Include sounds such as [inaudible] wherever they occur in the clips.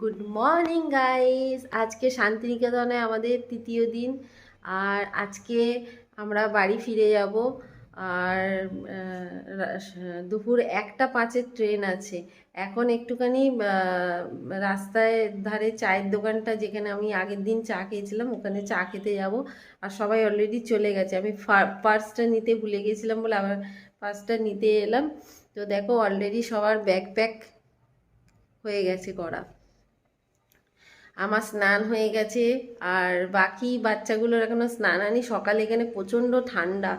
Good morning guys আজকে শান্তিনিকেতনে আমাদের তৃতীয় দিন। আর আজকে আমরা বাড়ি ফিরে যাব। আর দুপুর একটা পাঁচের ট্রেন আছে। এখন একটুখানি রাস্তায় ধারে চায়ের দোকানটা যেখানে আমি আগের দিন চা খেয়েছিলাম, ওখানে চা খেতে যাব। আর সবাই অলরেডি চলে গেছে। আমি পার্সটা নিতে ভুলে গেছিলাম বলে আবার পার্সটা নিতে এলাম। তো দেখো অলরেডি সবার ব্যাগ প্যাক হয়ে গেছে করা। আমার স্নান হয়ে গেছে, আর বাকি বাচ্চাগুলোর এখনও স্নান আনি সকালে এখানে প্রচণ্ড ঠান্ডা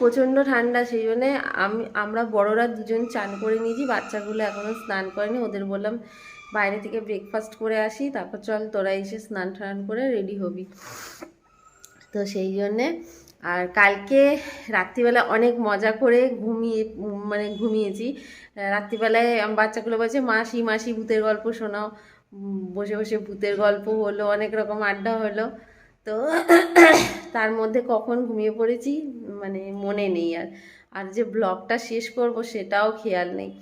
প্রচণ্ড ঠান্ডা, সেই জন্যে আমি, আমরা বড়রা দুজন চান করে নিয়েছি, বাচ্চাগুলো এখনও স্নান করেনি। ওদের বললাম, বাইরে থেকে ব্রেকফাস্ট করে আসি, তারপর চল তোরা এসে স্নান টান করে রেডি হবি। তো সেই জন্যে, আর কালকে রাত্রিবেলা অনেক মজা করে ঘুমিয়ে মানে ঘুমিয়েছি। রাত্রিবেলায় বাচ্চাগুলো বলছে, মাসি মাসি, ভূতের গল্প শোনাও। বসে বসে ভূতের গল্প হলো, অনেক রকম আড্ডা হলো। তো তার মধ্যে কখন ঘুমিয়ে পড়েছি মানে মনে নেই আর। আর যে ব্লগটা শেষ করব সেটাও খেয়াল নেই।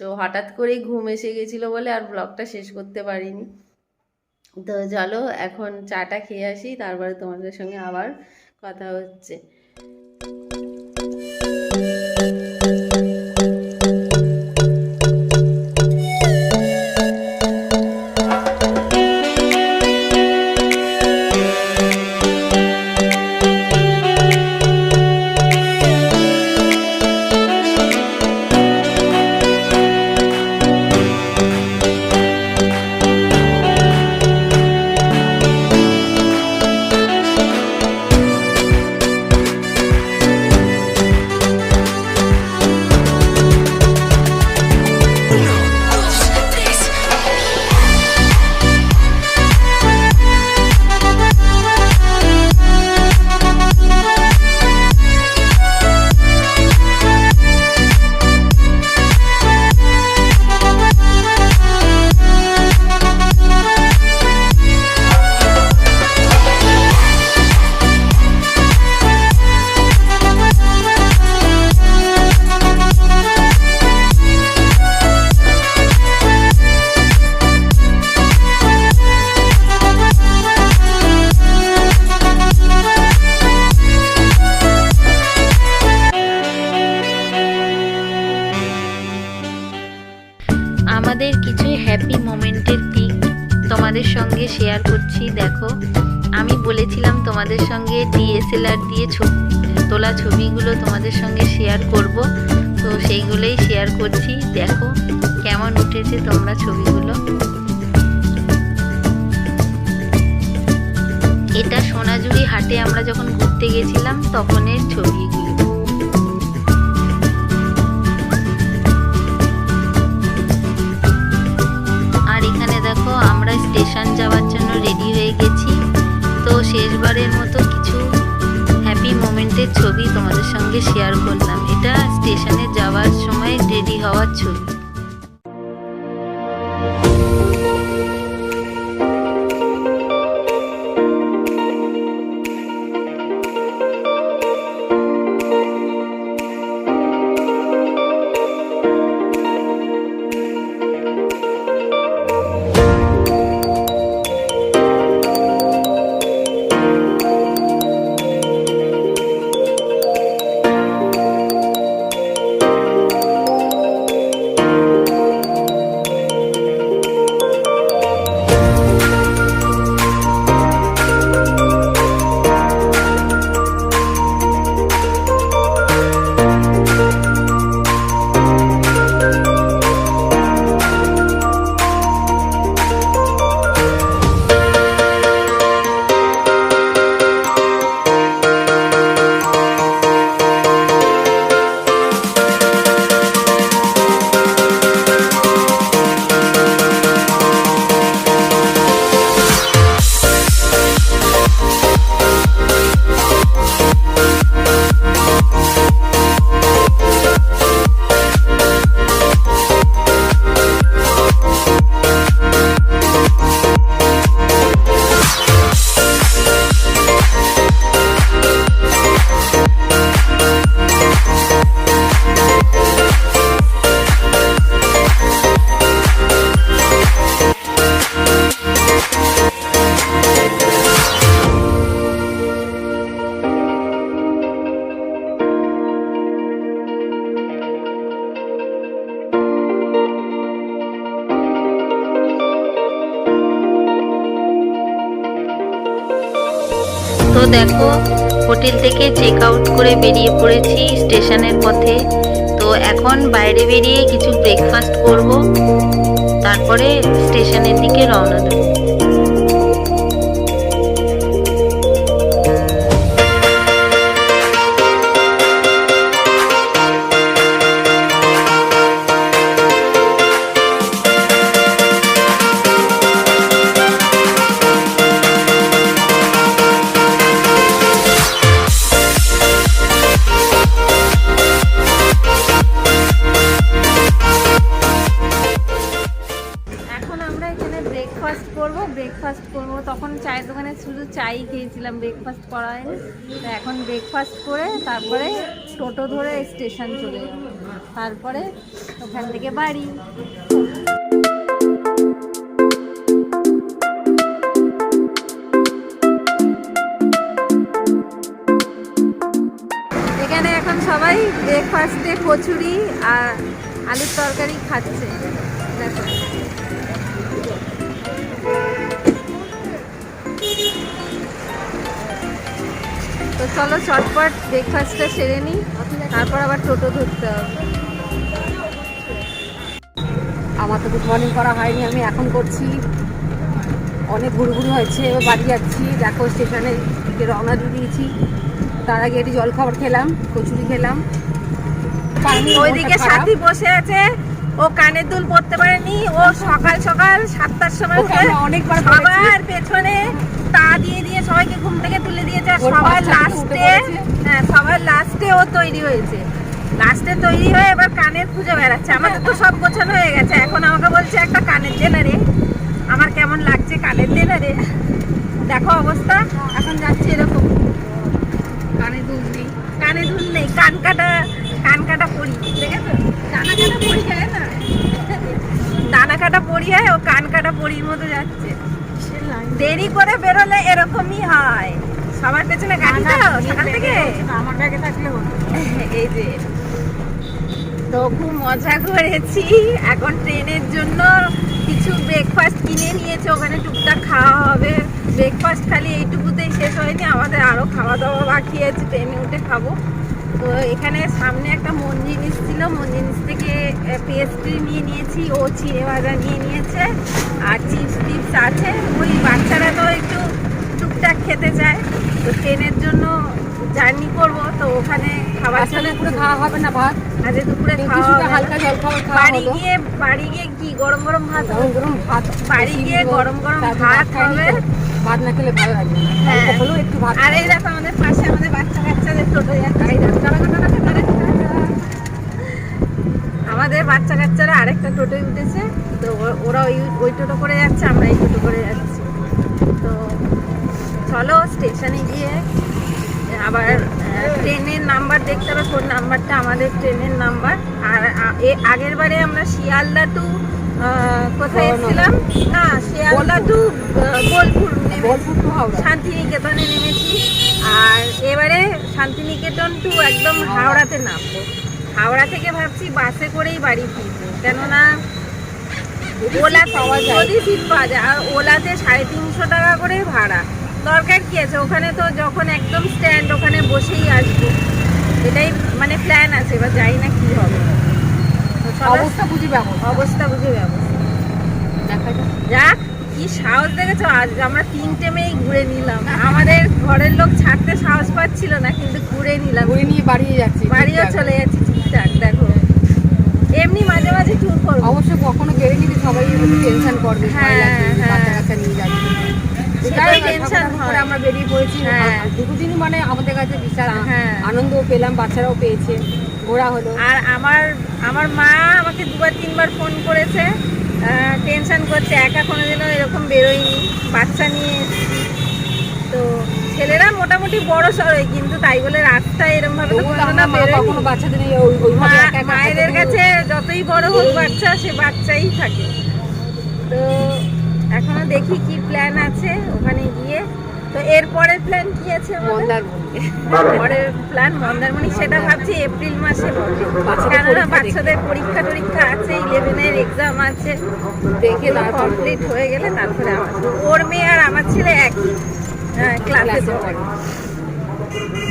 তো হঠাৎ করেই ঘুম এসে গেছিল বলে আর ব্লগটা শেষ করতে পারিনি। তো চলো, এখন চাটা খেয়ে আসি, তারপরে তোমাদের সঙ্গে আবার কথা হচ্ছে। তোমাদের সঙ্গে শেয়ার করব। তো সেইগুলোই শেয়ার করছি। দেখো কেমন উঠেছে তোমরা ছবিগুলো। এটা সোনাঝুরি হাটে আমরা যখন ঘুরতে গেছিলাম, তখনের ছবিগুলো। ছবি তোমাদের সঙ্গে শেয়ার করলাম। এটা স্টেশনে যাওয়ার সময় রেডি হওয়ার ছবি। দেখো, হোটেল থেকে চেক আউট করে বেরিয়ে পড়েছি স্টেশনের পথে। তো এখন বাইরে বেরিয়ে কিছু ব্রেকফাস্ট করব, তারপরে স্টেশনের দিকে রওনা দেবো। ব্রেকফাস্ট করে তারপরে টোটো ধরে স্টেশন চলে তারপরে ওখান থেকে বাড়ি। এখানে এখন সবাই ব্রেকফাস্টে কচুরি আর আলুর তরকারি খাচ্ছে। দেখো। চলো চটপট ব্রেকফাস্টটা সেরে নিই তারপর আবার টোটো ধরতে হবে। আমার তো গুড মর্নিং করা হয়নি আমি এখন করছি। অনেক ঘুরঘুরি হয়েছে এবার বাড়ি যাচ্ছি। দেখো স্টেশনে রওনা দিয়ে দিয়েছি। তার আগে একটু জলখাবার খেলাম কচুরি খেলাম। ওইদিকে সাথী বসে আছে ও কানের দুল পরতে পারেনি ও সকাল সকাল সাতটার সময় অনেকবার সবার পেছনে তা দিয়ে সবাইকে ঘুম থেকে তুলে দিয়েছে আর সবার লাস্টে হ্যাঁ সবার লাস্টে ও তৈরি হয়েছে। লাস্টে তৈরি হয়ে এবার কানের খুঁজে বেড়াচ্ছে। আমাদের তো সব গোছানো হয়ে গেছে। এখন আমাকে বলছে একটা কানের দেনা রে আমার কেমন লাগছে কানের দেনা রে দেখো অবস্থা এখন যাচ্ছে এরকম কানে দুধ নেই কানে দুল নেই কান কাটা কান কাটা পরি দেখেছ দানা কাটা পরি যায় না দানা কাটা পরি হয় ও কান কাটা পরির মতো যাচ্ছে দেরি করে বেরোলে এরকমই হয়। সবার পেছনে গাড়ি দাও সকাল থেকে। আমার ব্যাগে থাকলে [laughs] এই যে তো খুব মজা করেছি। এখন ট্রেনের জন্য কিছু ব্রেকফাস্ট কিনে নিয়েছে ওখানে টুকটাক খাওয়া হবে। ব্রেকফাস্ট খালি এইটুকুতেই শেষ হয়নি আমাদের আরও খাওয়া দাওয়া বাকি আছে ট্রেনে উঠে খাব। তো এখানে সামনে একটা মন জিনিস ছিল মন জিনিস থেকে পেস্ট্রি নিয়ে নিয়েছি ও চিড়ে ভাজা নিয়ে নিয়েছে আর চিপস টিপস আছে। ওই বাচ্চারা তো একটু টুকটাক খেতে চায় তো ট্রেনের জন্য জার্নি করব তো ওখানে খাবার আসলে পুরো খাওয়া হবে না ভাত? আজকে দুপুরে খাওয়া হালকা জল খাওয়া বাড়ি গিয়ে বাড়ি গিয়ে কি গরম গরম ভাত? গরম গরম ভাত। বাড়ি গিয়ে গরম গরম ভাত হবে। ভাত না খেলে ভালো লাগবে না। হ্যাঁ। একটু ভাত আর এই দেখো আমাদের পাশে আমাদের বাচ্চা কাচ্চাদের টোটো যাচ্ছে। আমাদের বাচ্চা কাচ্চারা আরেকটা টোটোয় উঠেছে। তো ওরা ওই ওই টোটো করে যাচ্ছে আমরা এই টোটো করে যাচ্ছি। তো চলো স্টেশনে গিয়ে আবার ট্রেনের নাম্বার দেখতে হবে কোন নাম্বারটা আমাদের ট্রেনের নাম্বার। আর এ আগের বারে আমরা শিয়ালদা টু কোথায় এসেছিলাম? না শিয়ালদা টু বোলপুর। শান্তিনিকেতনে নেমেছি। আর এবারে শান্তিনিকেতন টু একদম হাওড়াতে নামবো। হাওড়া থেকে ভাবছি বাসে করেই বাড়ি ফিরবো। কেননা ওলা পাওয়া যায়। যদি সিট পাওয়া যায় আর ওলাতে সাড়ে তিনশো টাকা করে ভাড়া। দরকার কি আছে? ওখানে তো যখন একদম স্ট্যান্ড ওখানে বসেই আসব। এটাই মানে প্ল্যান আছে এবার যাই না কি হবে। অবস্থা বুঝি ব্যবস্থা। অবস্থা বুঝে ব্যবস্থা। দেখা যাক। কি সাহস দেখেছ? আজ আমরা তিনটে মেয়েই ঘুরে নিলাম। আমাদের ঘরের লোক ছাড়তে সাহস পাচ্ছিল না কিন্তু ঘুরে নিলাম। ঘুরে নিয়ে বাড়িয়ে যাচ্ছি বাড়িও চলে যাচ্ছি ঠিকঠাক দেখো। এমনি মাঝে মাঝে ট্যুর করব। অবশ্য কখনো বেড়ে নিলে সবাই টেনশন করবে হ্যাঁ, হ্যাঁ। নিয়ে যাচ্ছে। আমরা বেরিয়ে পড়েছি। হ্যাঁ। মানে আমাদের কাছে বিশাল হ্যাঁ। আনন্দও পেলাম বাচ্চারাও পেয়েছে ঘোরা হলো। আর আমার আমার মা আমাকে দুবার তিনবার ফোন করেছে টেনশন করছে একা এরকম বেরোয়নি বাচ্চা নিয়ে তো ছেলেরা মোটামুটি বড় সড়ই কিন্তু তাই বলে রাস্তায় এরকম ভাবে কখনো বাচ্চাদের মায়েদের কাছে যতই বড় হোক বাচ্চা সে বাচ্চাই থাকে। তো এখনও দেখি কি প্ল্যান আছে ওখানে গিয়ে। তো এরপরের প্ল্যান কি আছে মন্দারমণি। পরের প্ল্যান মন্দারমণি সেটা ভাবছি এপ্রিল মাসে কেননা বাচ্চাদের পরীক্ষা টরীক্ষা আছে ইলেভেনের এক্সাম আছে। দেখে কমপ্লিট হয়ে গেলে তারপরে আমার ওর মেয়ে আর আমার ছেলে একই। হ্যাঁ ক্লাসে পড়ে। পড়ে।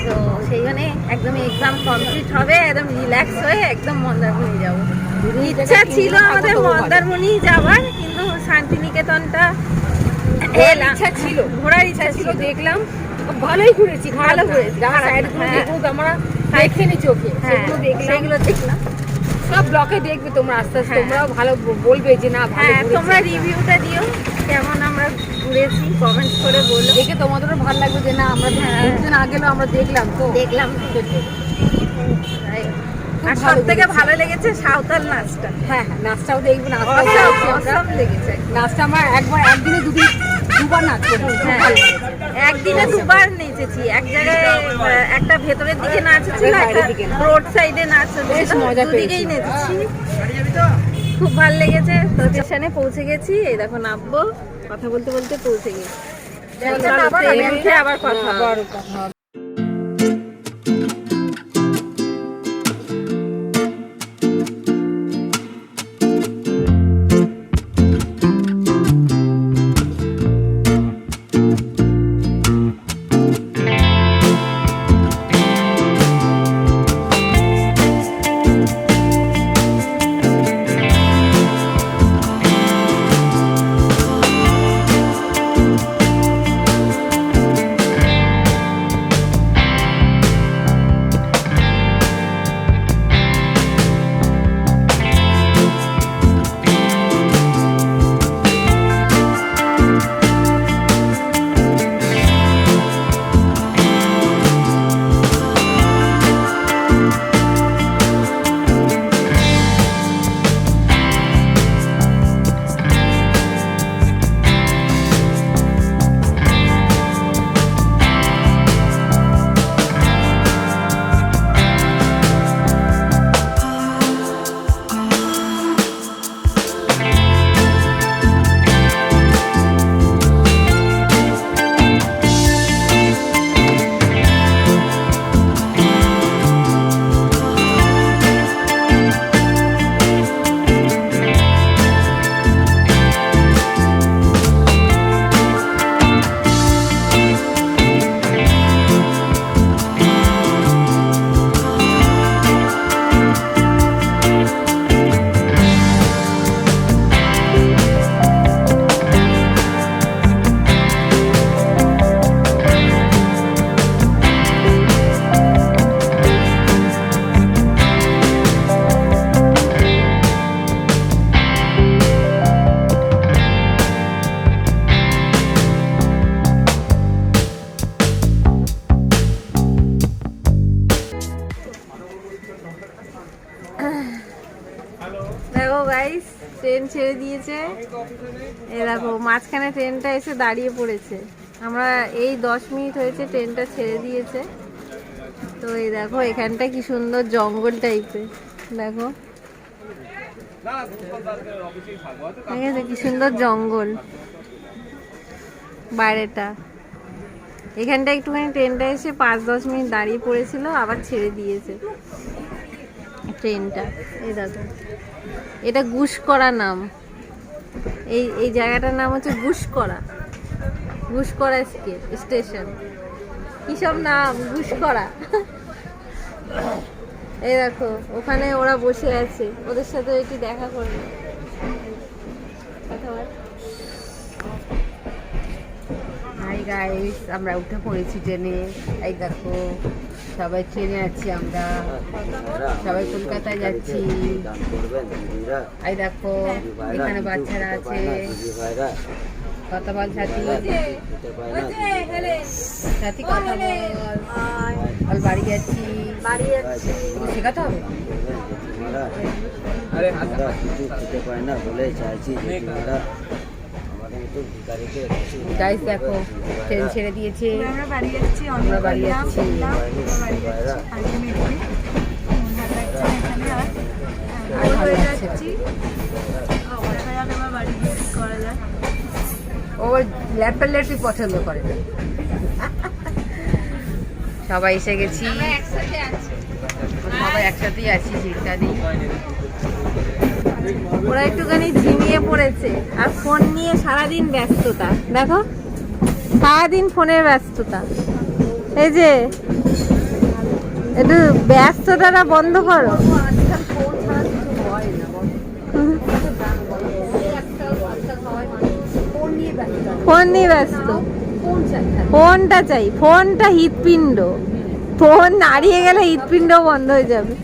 তো সেই জন্য একদম এক্সাম কমপ্লিট হবে একদম রিল্যাক্স হয়ে একদম মন্দারমণি যাব। ইচ্ছা ছিল আমাদের মন্দারমণি যাওয়ার কিন্তু শান্তিনিকেতনটা ইচ্ছা ছিল। ঘোরার ইচ্ছা ছিল দেখলাম। ভালোই ঘুরেছি ভালো ঘুরেছি, হ্যাঁ। আমরা দেখিনি চোখে। হ্যাঁ সেগুলো দেখলাম। সেগুলো দেখলাম। সব ব্লকে দেখবে তোমরা আস্তে আস্তে হ্যাঁ। তোমরাও ভালো বলবে যে না ভালো হ্যাঁ তোমরা রিভিউটা দিও কেমন আমরা ঘুরেছি কমেন্ট করে বলো। দেখে তোমাদেরও ভালো লাগবে যে না আমরা। ঘুরতে না গেলেও আমরা দেখলাম তো। দেখলাম। আর সব থেকে ভালো লেগেছে সাঁওতাল নাচটা। হ্যাঁ হ্যাঁ নাচটাও দেখবে। অসম লেগেছে। নাচটা আমার একবার একদিনে দুদিন দুবার নাচ হ্যাঁ। একদিনে দুবার নেচেছি। এক জায়গায় একটা ভেতরের দিকে নাচ হচ্ছিল আর একটা বাইরের দিকে নাচ। রোড সাইডে নাচ হচ্ছিল। বেশ মজা দুদিকেই নেচেছি। খুব ভালো লেগেছে। তো স্টেশনে পৌঁছে গেছি। এই দেখো নামবো কথা বলতে বলতে পৌঁছে গেছি। আবার কথা ট্রেনটা এসে দাঁড়িয়ে পড়েছে। আমরা এই দশ মিনিট হয়েছে ট্রেনটা ছেড়ে দিয়েছে। তো এই দেখো, এখানটা কি সুন্দর জঙ্গল টাইপের দেখো। ঠিক আছে, কি সুন্দর জঙ্গল। বাইরেটা। এখানটা একটুখানি ট্রেনটা এসে পাঁচ দশ মিনিট দাঁড়িয়ে পড়েছিল, আবার ছেড়ে দিয়েছে ট্রেনটা। এই দেখো। এটা গুসকরা নাম। এই এই জায়গাটার নাম হচ্ছে গুসকরা। গুসকরা স্টেশন। কি সব নাম? গুসকরা। এই দেখো, ওখানে ওরা বসে আছে। ওদের সাথে একটু দেখা করবে। হাই আমরা উঠে পড়েছি ট্রেনে। এই দেখো সবাই ট্রেনে আছি আমরা। সবাই কলকাতায় যাচ্ছি। এই দেখো এখানে বাচ্চারা আছে। কথা বল সাথী। সাথী কথা বল। বল বাড়ি যাচ্ছি। বাড়ি যাচ্ছি শেখাতে হবে? আমরা কিছু খেতে পারি না বলে চাইছি যে তোমরা আমাদের মতো ভিকারিকে কিছু গাইস দেখো ট্রেন ছেড়ে দিয়েছে। আমরা বাড়ি যাচ্ছি আমরা বাড়ি যাচ্ছি। ও ল্যাপের ল্যাপই পছন্দ করে। সবাই এসে গেছি। সবাই একসাথেই আছি চিন্তা নেই। ওরা একটুখানি ঝিমিয়ে পড়েছে আর ফোন নিয়ে সারাদিন ব্যস্ততা। দেখো, সারাদিন ফোনের ব্যস্ততা। এই যে, একটু ব্যস্ততাটা বন্ধ করো। ফোন নিয়ে ব্যস্ত। ফোনটা চাই ফোনটা হৃৎপিণ্ড। ফোন নাড়িয়ে গেলে হৃৎপিণ্ড বন্ধ হয়ে যাবে।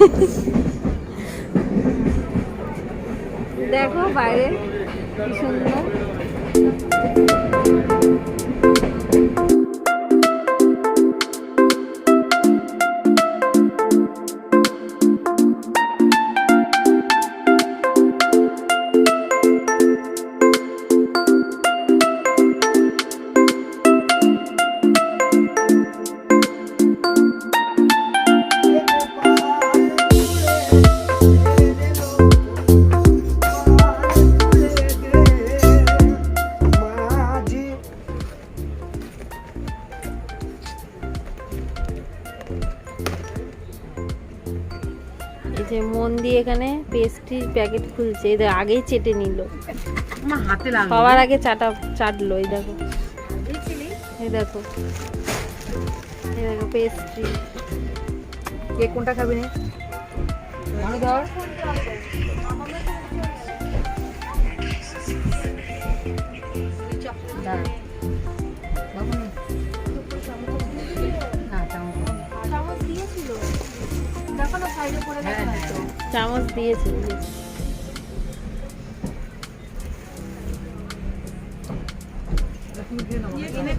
[laughs] দেখো বাইরে কি সুন্দর। খুলছে এদের আগেই চেটে নিল। সবার আগে চাটা চাটলো এই দেখো। এই দেখো। এই দেখো পেস্ট্রি কে কোনটা খাবি রে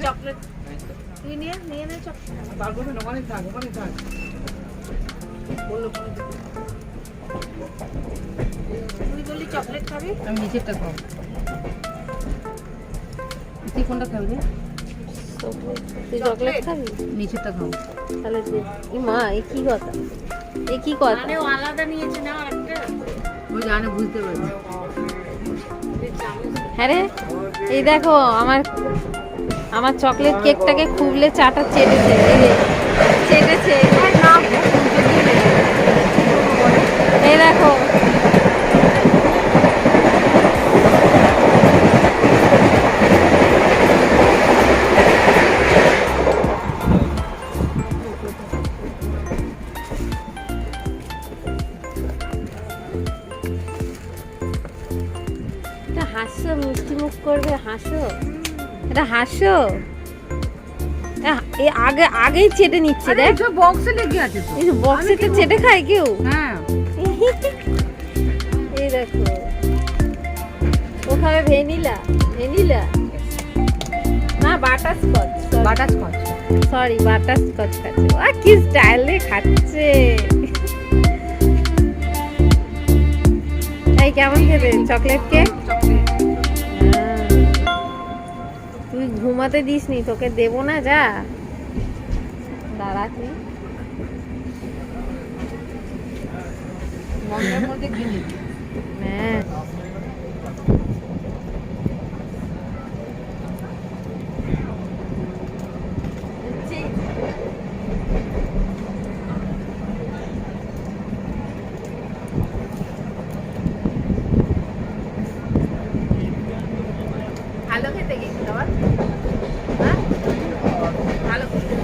আমি ধর দাঁড়া। বাবু নে। না, হ্যাঁ। চামচ দিয়েছে আমি নিচেরটা খাব। তুই কোনটা খাবি রে? তুই চকলেট খাবি? নিচেরটা খাব। তাহলে। মা এ কি কথা? এ কি কথা? ওই জানে বুঝতে পারছি। হ্যাঁ রে। এই দেখো আমার আমার চকলেট কেকটাকে খুবলে চাটা চেটেছে। চেটেছে। এই দেখো। এ- এ আগে আগেই চেটে নিচ্ছে দেখ। বক্সে লেগে আছে তো। এই বক্সে তো চেটে খায় কেউ? হ্যাঁ। [laughs] এই দেখো। ও খাবে ভ্যানিলা ভ্যানিলা। না butterscotch butterscotch sorry butterscotch খাচ্ছে। ও কি স্টাইলে খাচ্ছে। এই কেমন খেতে? চকলেট কেক তুই ঘুমাতে দিস নি তোকে দেবো না যা। দাঁড়া তুই। হ্যাঁ ভালো খেতে কিন্তু খাবার হ্যাঁ ভালো খেতে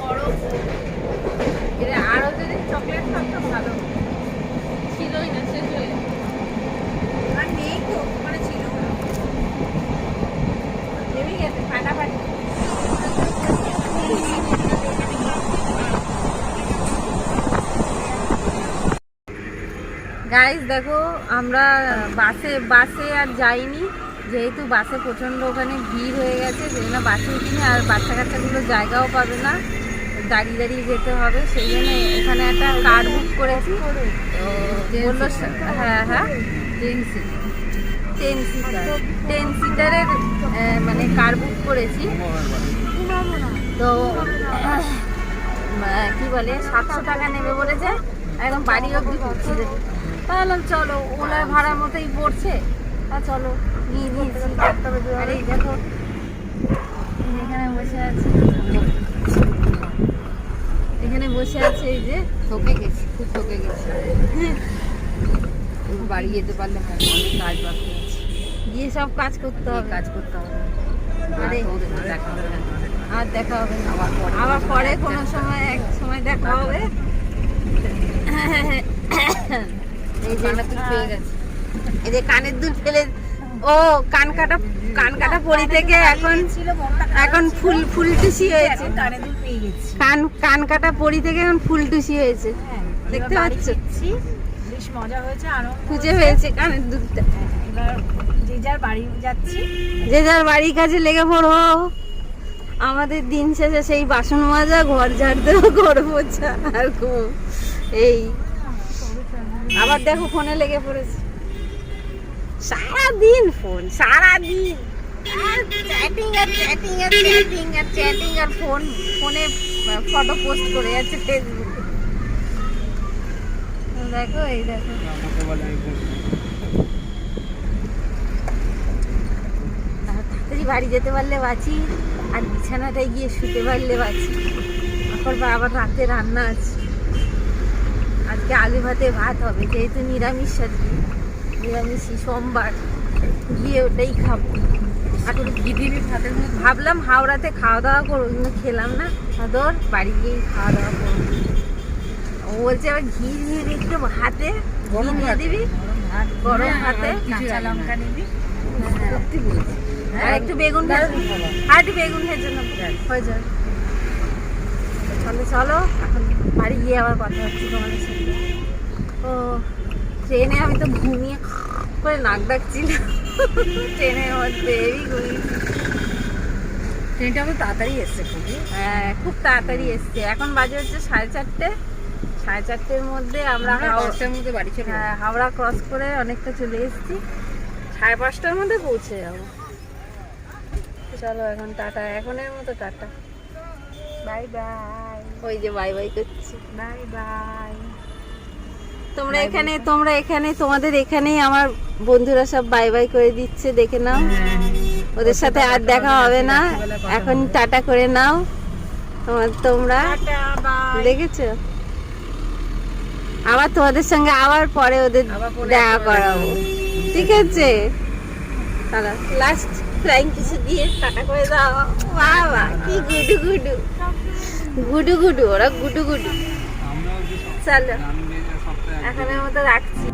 বড় এর আরও যদি চকলেট থাকতো ভালো ছিলই না শেষ হয়ে গেছে। আর নেই তো ওখানে ছিল না নেমে গেছে ফাটাফাটি গাইস দেখো, আমরা বাসে বাসে আর যাইনি, যেহেতু বাসে প্রচণ্ড ওখানে ভিড় হয়ে গেছে, সেই জন্য বাসে উঠিনি, আর বাচ্চা কাচ্চাগুলো জায়গাও পাবে না, দাঁড়িয়ে দাঁড়িয়ে যেতে হবে, সেই জন্য এখানে একটা কার বুক করেছি। বলল হ্যাঁ হ্যাঁ ten seat ten seater ten সিটারের মানে কার বুক করেছি। তো কি বলে, সাতশো টাকা নেবে বলেছে, একদম বাড়ি অবধি পড়ছি তাহলে চলো ওলার ভাড়ার মতোই পড়ছে। তা চলো নিয়ে নিয়েছি আর দেখো এখানে বসে আছে। এখানে বসে আছে এই যে ঠকে গেছি খুব ঠকে গেছি। [laughs] বাড়ি যেতে পারলে হয় অনেক কাজ বাকি আছে। গিয়ে সব কাজ করতে হবে। কাজ করতে হবে। আরে। আর দেখা হবে আবার পরে। আবার পরে কোনো সময় এক সময় দেখা হবে। [laughs] এই যে কানে তুল পেয়ে গেছে। এই যে কানের দুল ফেলে ও কান কাটা কান কাটা পরি থেকে এখন এখন ফুল ফুল টুসি হয়েছে। কানে কান কাটা পরি থেকে এখন ফুল টুসি হয়েছে দেখতে পাচ্ছ? মজা হয়েছে আরও খুঁজে হয়েছে। কানের দুলটা। যে যার বাড়ি যাচ্ছি। যে যার বাড়ির কাছে লেগে পড়ো। আমাদের দিন শেষে সেই বাসন মাজা ঘর ঝাড় দেওয়া ঘর মোছা আর এই। আবার দেখো ফোনে লেগে পড়েছে। সারাদিন ফোন সারাদিন। চ্যাটিং আর চ্যাটিং আর চ্যাটিং আর চ্যাটিং আর ফোন ফোনে ফটো পোস্ট করে যাচ্ছে ফেসবুকে দেখো এই দেখো। তাড়াতাড়ি বাড়ি যেতে পারলে বাঁচি আর বিছানাটায় গিয়ে শুতে পারলে বাঁচি। তারপর বা আবার রাতে রান্না আছে। আজকে আলু ভাতে ভাত হবে যেহেতু নিরামিষ আজকে। নিরামিষই সোমবার। গিয়ে ওটাই খাব। আর ঘি দিবি ভাতের মধ্যে ভাবলাম হাওড়াতে খাওয়া দাওয়া করব কিন্তু খেলাম না। ধর বাড়ি গিয়েই খাওয়া দাওয়া করব। ও বলছে আবার ঘি দিয়ে দিই একটু হাতে। ঘি দিয়ে দিবি? গরম ভাতে? কাঁচা লঙ্কা নিবি? আর একটু বেগুন ভেজে। আর একটু বেগুন ভেজে নেব হয়ে যাবে। চলো চলো এখন বাড়ি গিয়ে আবার কথা হচ্ছে তোমাদের সাথে। ও ট্রেনে আমি তো ঘুমিয়ে করে নাক ডাকছিলাম ট্রেনের মধ্যে এই ঘুমিয়েছি ট্রেনটা তো তাড়াতাড়ি এসছে খুবই হ্যাঁ খুব তাড়াতাড়ি এসছে। এখন বাজে হচ্ছে সাড়ে চারটে। সাড়ে চারটের মধ্যে আমরা আমরা দশটার মধ্যে বাড়ি চলে হ্যাঁ হাওড়া ক্রস করে অনেকটা চলে এসেছি। সাড়ে পাঁচটার মধ্যে পৌঁছে যাব। চলো এখন টাটা। এখনের মতো টাটা। বাই বাই ওই যে বাই বাই করছি। বাই বাই তোমরা এখানে তোমরা এখানে তোমাদের এখানেই আমার বন্ধুরা সব বাই বাই করে দিচ্ছে দেখে নাও। ওদের সাথে আর দেখা হবে না। এখন টাটা করে নাও। তোমার তোমরা দেখেছ? আবার তোমাদের সঙ্গে আবার পরে ওদের দেখা করাবো। ঠিক আছে? লাস্ট ফ্লাইং কিছু দিয়ে টাটা করে দাও। বাবা কি গুডু গুডু। গুডু গুডু ওরা গুডু গুডু। চলো। এখনের মতো রাখছি।